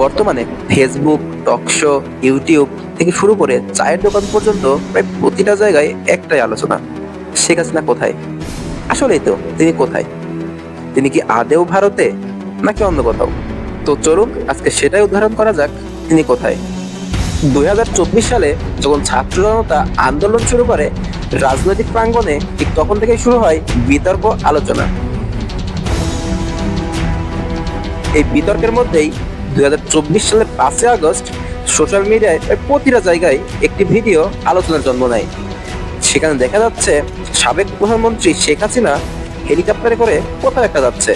বর্তমানে Facebook talk show YouTube থেকে শুরু করে চায়ের দোকান পর্যন্ত প্রায় প্রতিটা জায়গায় একটাই আলোচনা, শেখ হাসিনা কোথায়? আসলেই তো, তিনি কোথায়? তিনি কি আদেও ভারতে, নাকি অন্য কোথাও? তো চলুন আজকে সেটাই উদাহরণ করা যাক, তিনি কোথায়? দুই হাজার চব্বিশ সালে যখন ছাত্র জনতা আন্দোলন শুরু করে, রাজনৈতিক প্রাঙ্গণে ঠিক তখন থেকেই শুরু হয় বিতর্ক আলোচনা। এই বিতর্কের মধ্যেই দুই হাজার চব্বিশ সালের পাঁচই আগস্ট সোশ্যাল মিডিয়ায় প্রতিটা জায়গায় একটি ভিডিও আলোচনার জন্ম নেয়। সেখানে দেখা যাচ্ছে সাবেক প্রধানমন্ত্রী শেখ হাসিনা হেলিকপ্টারে করে কোথাও একটা যাচ্ছে।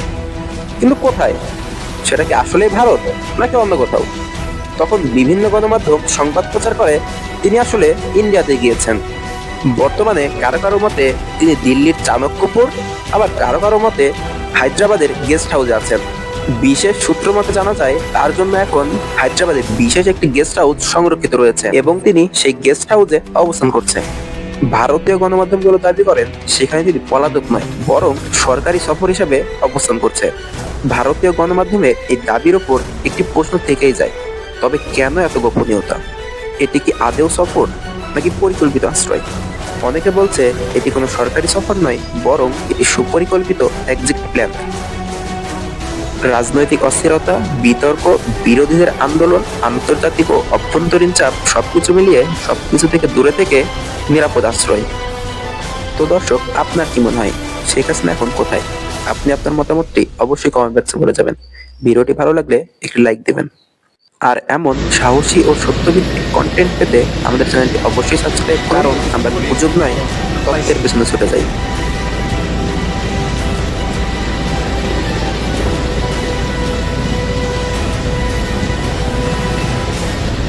কিন্তু কোথায়? সেটা কি আসলেই ভারত নাকি অন্য কোথাও? তখন বিভিন্ন গণমাধ্যম সংবাদ প্রচার করে তিনি আসলে ইন্ডিয়াতে গিয়েছেন। বর্তমানে কারও কারও মতে তিনি দিল্লির চাণক্যপুর, আবার কারও কারও মতে হায়দ্রাবাদের গেস্ট হাউসে আছেন। বিশেষ সূত্র মতে জানা যায়, তার জন্য এখন হায়দ্রাবাদে বিশেষ একটি গেস্ট হাউস সংরক্ষিত রয়েছে এবং তিনি সেই গেস্ট হাউসে অবস্থান করছেন। ভারতীয় গণমাধ্যমগুলো দাবি করেন, সেখানে তিনি পলাতক নয়, বরং সরকারি সফর হিসেবে অবস্থান করছে ভারতীয় গণমাধ্যমে এই দাবির ওপর একটি প্রশ্ন থেকেই যায়, তবে কেন এত গোপনীয়তা? এটি কি আদেও সফর, নাকি পরিকল্পিত আশ্রয়? অনেকে বলছে, এটি কোনো সরকারি সফর নয়, বরং এটি সুপরিকল্পিত এক্সিট প্ল্যান রাজনৈতিক অস্থিরতা, বিতর্ক, বিরোধীদের আন্দোলন, আন্তর্জাতিক ও অভ্যন্তরীণ চাপ সবকিছু মিলিয়ে সবকিছু থেকে দূরে থেকে নিরাপদ আশ্রয়। তো দর্শক, আপনার কি মনে হয়? শেখ হাসিনা এখন কোথায়? আপনি আপনার মতামতটি অবশ্যই কমেন্ট বক্সে বলে যাবেন। ভিডিওটি ভালো লাগলে একটি লাইক দেবেন। আর এমন সাহসী ও সত্যভিত্তিক কন্টেন্ট পেতে আমাদের চ্যানেলটি অবশ্যই সাবস্ক্রাইব কারণ আমরা গুজব নয়, তথ্যের পেছনে ছুটে যাই।